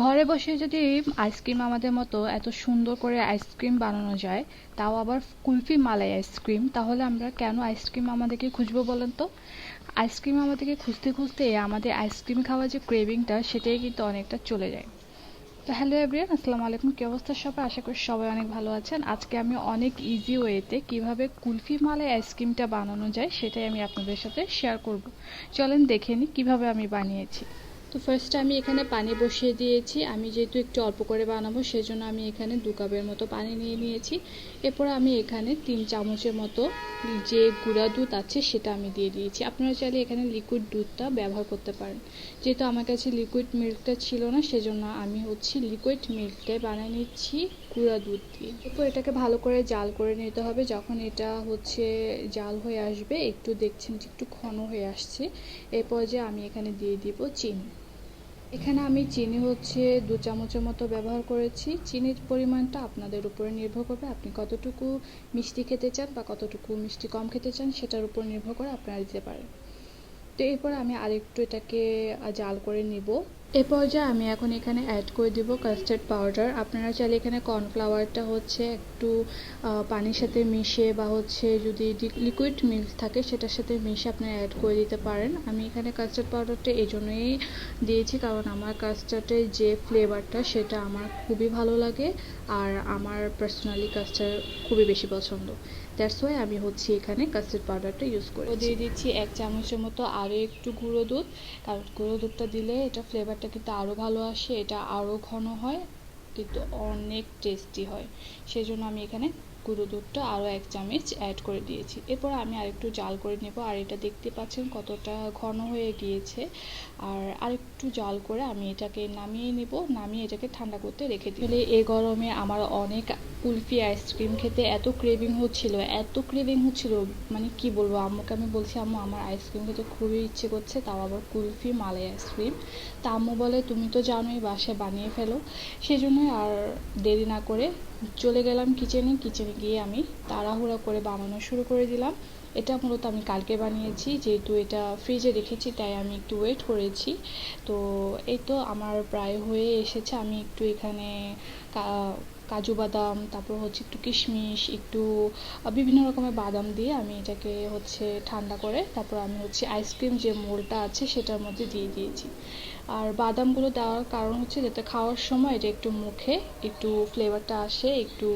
ঘরে বসে যদি আইসক্রিম আমাদের মতো এত সুন্দর করে আইসক্রিম বানানো যায়, তাও আবার কুলফি মালাই আইসক্রিম তাহলে আমরা কেন আইসক্রিম আমাদেরকে খুঁজবো বলেন তো? আইসক্রিম আমাদেরকে খুঁজতে খুঁজতে আমাদের আইসক্রিম খাওয়ার যে ক্রেভিংটা সেটাই কিন্তু অনেকটা চলে যায়। তো হ্যালো এভরিয়ান আসসালামু আলাইকুম, কি অবস্থা সবাই আশা করি সবাই অনেক ভালো আছেন। আজকে আমি অনেক ইজি ওয়েতে কীভাবে কুলফি মালাই আইসক্রিমটা বানানো যায়, সেটাই আমি আপনাদের সাথে শেয়ার করব। চলেন দেখে নিই কীভাবে আমি বানিয়েছি। তো ফার্স্টে আমি এখানে পানি বসিয়ে দিয়েছি। আমি যেহেতু একটু অল্প করে বানাবো, সেজন্য আমি এখানে দু কাপের মতো পানি নিয়ে নিয়েছি। এরপর আমি এখানে তিন চামচের মতো যে গুঁড়া দুধ আছে, সেটা আমি দিয়ে দিয়েছি। আপনারা চাইলে এখানে লিকুইড দুধটা ব্যবহার করতে পারেন। যেহেতু আমার কাছে লিকুইড মিল্কটা ছিল না, সেজন্য আমি হচ্ছে লিকুইড মিল্কটাই বানিয়ে নিচ্ছি গুঁড়া দুধ দিয়ে। এরপর এটাকে ভালো করে জাল করে নিতে হবে। যখন এটা হচ্ছে জাল হয়ে আসবে, একটু দেখছেন যে একটু ঘন হয়ে আসছে। এরপর যে আমি এখানে দিয়ে দিব চিনি। এখানে আমি চিনি হচ্ছে দু চামচের মতো ব্যবহার করেছি। চিনির পরিমাণটা আপনাদের উপরে নির্ভর করবে। আপনি কতটুকু মিষ্টি খেতে চান বা কতটুকু মিষ্টি কম খেতে চান সেটার উপর নির্ভর করে আপনারা দিতে পারেন। তো এরপর আমি আরেকটু এটাকে জাল করে নিব। এ পর্যায়ে আমি এখন এখানে অ্যাড করে দিব কাস্টার্ড পাউডার আপনারা চাইলে এখানে কর্নফ্লাওয়ারটা হচ্ছে একটু পানির সাথে মিশে বা হচ্ছে যদি লিকুইড মিল্ক থাকে সেটার সাথে মিশে আপনারা অ্যাড করে দিতে পারেন। আমি এখানে কাস্টার্ড পাউডারটা এই জন্যই দিয়েছি কারণ আমার কাস্টার্ডের যে ফ্লেভারটা সেটা আমার খুবই ভালো লাগে আর আমার পার্সোনালি কাস্টার্ড খুবই বেশি পছন্দ। দ্যাটস ওয়াই আমি হচ্ছে এখানে কাস্টার্ড পাউডারটা ইউজ করে দিয়ে দিচ্ছি এক চামচের মতো আরও একটু গুঁড়ো দুধ। কারণ গুঁড়ো দুধটা দিলে এটা ফ্লেভারটা কিন্তু আরও ভালো আসে, এটা আরও ঘন হয়, কিন্তু অনেক টেস্টি হয়। সেই জন্য আমি এখানে গুঁড়ো দুধটা আরও এক চামচ অ্যাড করে দিয়েছি। এরপর আমি আরেকটু জাল করে নেব। আর এটা দেখতে পাচ্ছেন কতটা ঘন হয়ে গিয়েছে। আর আরেকটু জাল করে আমি এটাকে নামিয়ে নেব। নামিয়ে এটাকে ঠান্ডা করতে রেখে দিই এই গরমে আমার অনেক কুলফি আইসক্রিম খেতে এত ক্রেভিং হচ্ছিল, এত ক্রেভিং হচ্ছিল মানে কি বলব, আম্মুকে আমি বলছি, আম্মু, আমার আইসক্রিম খেতে খুবই ইচ্ছে করছে, তাও আবার কুলফি মালাই আইসক্রিম। তা আম্মু বলে, তুমি তো জানোই বাসায় বানিয়ে ফেলো। সেই জন্যই আর দেরি না করে চলে গেলাম কিচেনে কিচেনে গিয়ে আমি তাড়াহুড়া করে বানানো শুরু করে দিলাম। এটা মূলত আমি কালকে বানিয়েছি, যেহেতু এটা ফ্রিজে রেখেছি, তাই আমি একটু ওয়েট করেছি। তো এই তো আমার প্রায় হয়ে এসেছে। আমি একটু এখানে কাজু বাদাম, তারপর হচ্ছে একটু কিশমিশ, একটু বিভিন্ন রকমের বাদাম দিয়ে আমি এটাকে হচ্ছে ঠান্ডা করে, তারপর আমি হচ্ছে আইসক্রিম যে মোলটা আছে সেটার মধ্যে দিয়ে দিয়েছি। আর বাদামগুলো দেওয়ার কারণ হচ্ছে যাতে খাওয়ার সময় এটা একটু মুখে, একটু ফ্লেভারটা আসে, একটু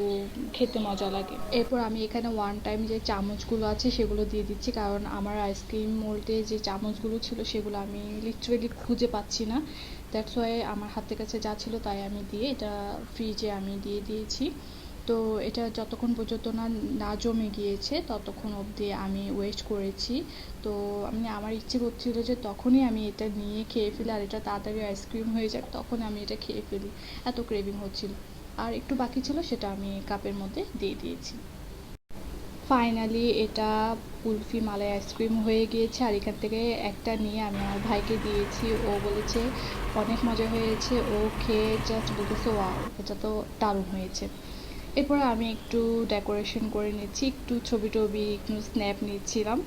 খেতে মজা লাগে। এরপর আমি এখানে ওয়ান টাইম যে চামচগুলো আছে সেগুলো দিয়ে দিচ্ছি, কারণ আমার আইসক্রিম মোল্ডে যে চামচগুলো ছিল সেগুলো আমি লিটারেলি খুঁজে পাচ্ছি না। দ্যাটস ওয়াই আমার হাতের কাছে যা ছিল তাই আমি দিয়ে এটা ফ্রিজে আমি দিয়ে দিয়েছি। তো এটা যতক্ষণ পর্যন্ত না না জমে গিয়েছে, ততক্ষণ অবধি আমি ওয়েস্ট করেছি। তো আমি আমার ইচ্ছে করছিল যে তখনই আমি এটা নিয়ে খেয়ে ফেলি, আর এটা তাড়াতাড়ি আইসক্রিম হয়ে যাক, তখন আমি এটা খেয়ে ফেলি। এত ক্রেভিং হচ্ছিল। আর একটু বাকি ছিল, সেটা আমি কাপের মধ্যে দিয়ে দিয়েছি। ফাইনালি এটা কুলফি মালাই আইসক্রিম হয়ে গিয়েছে। আর এখান থেকে একটা নিয়ে আমি আমার ভাইকে দিয়েছি। ও বলেছে, অনেক মজা হয়েছে। ও খেয়ে জাস্ট বলতেছে, ওয়াও, এটা তো দারুণ হয়েছে। এরপরে আমি একটু ডেকোরেশন করে নিচ্ছি। একটু ছবি টবি, একটু স্ন্যাপ নিচ্ছিলাম।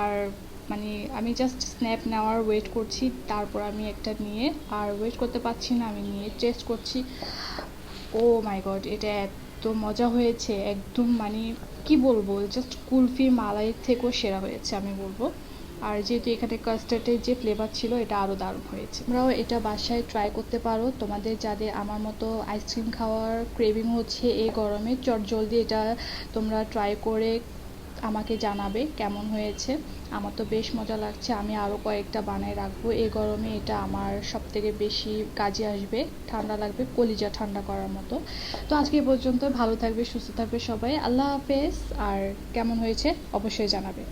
আর মানে আমি জাস্ট স্ন্যাপ নেওয়ার ওয়েট করছি। তারপর আমি একটা নিয়ে, আর ওয়েট করতে পারছি না, আমি নিয়ে টেস্ট করছি। ও মাই গড এটা এত মজা হয়েছে, একদম মানে কি বলব জাস্ট কুলফি মালাইয়ের থেকেও সেরা হয়েছে আমি বলব। আর যেহেতু এখানে কাস্টার্ডের যে ফ্লেভার ছিল, এটা আরও দারুণ হয়েছে। তোমরাও এটা বাসায় ট্রাই করতে পারো। তোমাদের যাদের আমার মতো আইসক্রিম খাওয়ার ক্রেভিং হচ্ছে এই গরমে, চট জলদি এটা তোমরা ট্রাই করে আমাকে জানাবে কেমন হয়েছে। আমার তো বেশ মজা লাগছে। আমি আরও কয়েকটা বানায় রাখব। এই গরমে এটা আমার সব থেকে বেশি কাজে আসবে। ঠান্ডা লাগবে, কলিজা ঠান্ডা করার মতো। তো আজকে পর্যন্ত ভালো থাকবে, সুস্থ থাকবে সবাই। আল্লাহ হাফেজ। আর কেমন হয়েছে অবশ্যই জানাবে।